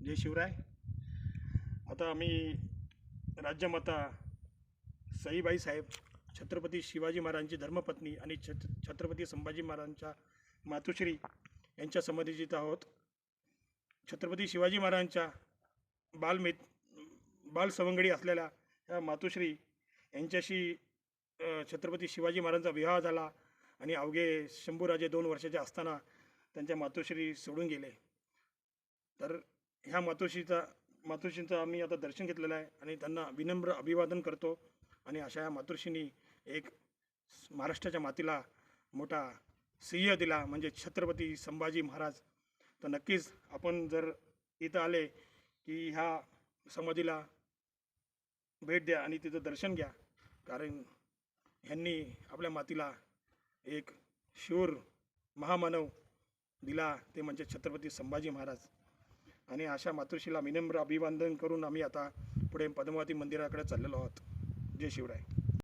जय शिवराय. आता आम्ही राज्यमाता सईबाई साहेब छत्रपती शिवाजी महाराजांची धर्मपत्नी आणि छत छत्रपती संभाजी महाराजांच्या मातोश्री यांच्या समाधीची आहोत. छत्रपती शिवाजी महाराजांच्या बालमे बालसवंगडी असलेल्या या मातोश्री यांच्याशी छत्रपती शिवाजी महाराजांचा विवाह झाला आणि अवघे शंभूराजे दोन वर्षाचे असताना त्यांच्या मातोश्री सोडून गेले. तर ह्या मातोश्रीचा मातोश्रींचं आम्ही आता दर्शन घेतलेलं आहे आणि त्यांना विनम्र अभिवादन करतो आणि अशा या मातोश्रींनी एक महाराष्ट्राच्या मातीला मोठा सिंह दिला म्हणजे छत्रपती संभाजी महाराज. तर नक्कीच आपण जर इथं आले की ह्या समाधीला भेट द्या आणि तिचं दर्शन घ्या कारण ह्यांनी आपल्या मातीला एक शूर महामानव दिला ते म्हणजे छत्रपती संभाजी महाराज. आणि अशा मातृशीला विनम्र अभिवादन करून आम्ही आता पुढे पद्मावती मंदिराकडे चाललेलो आहोत. जय शिवराय.